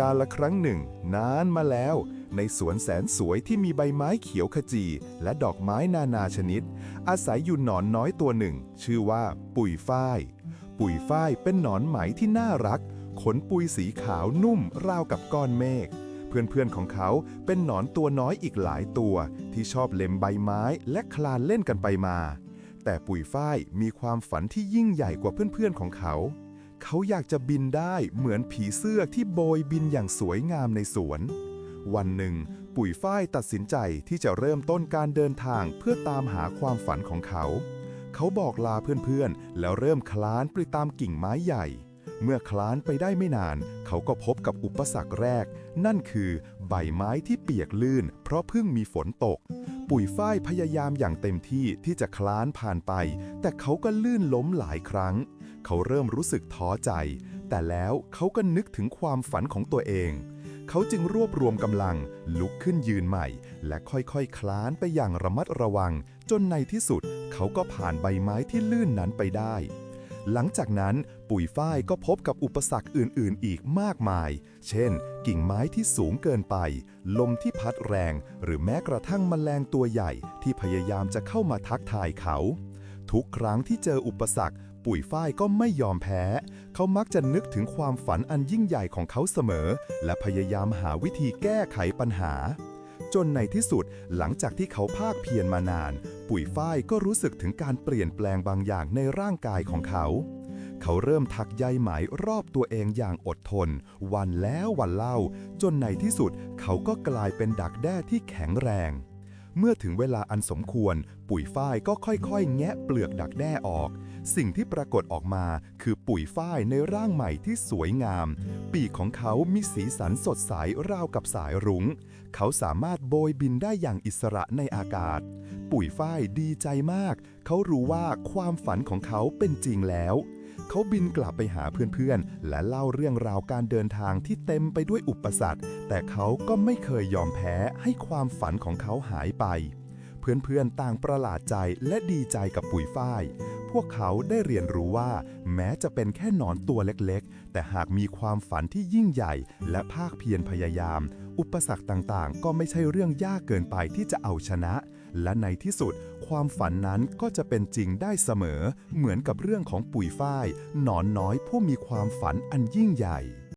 กาละครั้งหนึ่ง นานมาแล้ว ในสวนแสนสวยที่มีใบไม้เขียวขจี และดอกไม้นานาชนิด อาศัยอยู่หนอนน้อยตัวหนึ่ง ชื่อว่าปุ๋ยฝ้าย ปุ๋ยฝ้ายเป็นหนอนไหมที่น่ารัก ขนปุยสีขาวนุ่มราวกับก้อนเมฆเพื่อนๆของเขาเป็นหนอนตัวน้อยอีกหลายตัว ที่ชอบเล็มใบไม้และคลานเล่นกันไปมา แต่ปุ๋ยฝ้ายมีความฝันที่ยิ่งใหญ่กว่าเพื่อนๆของเขา เขาอยากจะบินได้เหมือนผีเสื้อที่โบยบินอย่างสวยงามในสวน วันหนึ่ง ปุ๋ยฝ้ายตัดสินใจที่จะเริ่มต้นการเดินทางเพื่อตามหาความฝันของเขา เขาบอกลาเพื่อนๆ แล้วเริ่มคลานไปตามกิ่งไม้ใหญ่ เมื่อคลานไปได้ไม่นาน เขาก็พบกับอุปสรรคแรก นั่นคือใบไม้ที่เปียกลื่น เพราะเพิ่งมีฝนตก ปุ๋ยฝ้ายพยายามอย่างเต็มที่ที่จะคลานผ่านไป แต่เขาก็ลื่นล้มหลายครั้ง เขาเริ่มรู้สึกท้อใจ แต่แล้วเขาก็นึกถึงความฝันของตัวเอง เขาจึงรวบรวมกำลังลุกขึ้นยืนใหม่ และค่อยๆคคลานไปอย่างระมัดระวัง จนในที่สุด เขาก็ผ่านใบไม้ที่ลื่นนั้นไปได้ หลังจากนั้นปุ๋ยฝ้ายก็พบกับอุปสรรคอื่นๆ อีกมากมาย เช่น กิ่งไม้ที่สูงเกินไป ลมที่พัดแรง หรือแม้กระทั่งแมลงตัวใหญ่ที่พยายามจะเข้ามาทักทายเขา ทุกครั้งที่เจออุปสรรค ปุ๋ยฝ้ายก็ไม่ยอมแพ้ เขามักจะนึกถึงความฝันอันยิ่งใหญ่ของเขาเสมอ และพยายามหาวิธีแก้ไขปัญหา จนในที่สุดหลังจากที่เขาภาคเพียรมานาน ปุ๋ยฝ้ายก็รู้สึกถึงการเปลี่ยนแปลงบางอย่างในร่างกายของเขา เขาเริ่มถักใยไหมรอบตัวเองอย่างอดทน วันแล้ววันเล่า จนในที่สุดเขาก็กลายเป็นดักแด้ที่แข็งแรง เมื่อถึงเวลาอันสมควร ปุ๋ยฝ้ายก็ค่อยๆ แงะเปลือกดักแด้ออก สิ่งที่ปรากฏออกมาคือปุ๋ยฝ้ายในร่างใหม่ที่สวยงาม ปีกของเขามีสีสันสดใสราวกับสายรุง้ง เขาสามารถโบยบินได้อย่างอิสระในอากาศ ปุ๋ยฝ้ายดีใจมาก เขารู้ว่าความฝันของเขาเป็นจริงแล้ว เขาบินกลับไปหาเพื่อนๆ และเล่าเรื่องราวการเดินทางที่เต็มไปด้วยอุปสรรค แต่เขาก็ไม่เคยยอมแพ้ให้ความฝันของเขาหายไป เพื่อนๆ ต่างประหลาดใจและดีใจกับปุ๋ยฝ้าย พวกเขาได้เรียนรู้ว่า แม้จะเป็นแค่หนอนตัวเล็กๆ แต่หากมีความฝันที่ยิ่งใหญ่ และภาคเพียรพยายาม อุปสรรคต่างๆ ก็ไม่ใช่เรื่องยากเกินไปที่จะเอาชนะ และในที่สุด ความฝันนั้นก็จะเป็นจริงได้เสมอ เหมือนกับเรื่องของปุ๋ยฝ้ายหนอนน้อยผู้มีความฝันอันยิ่งใหญ่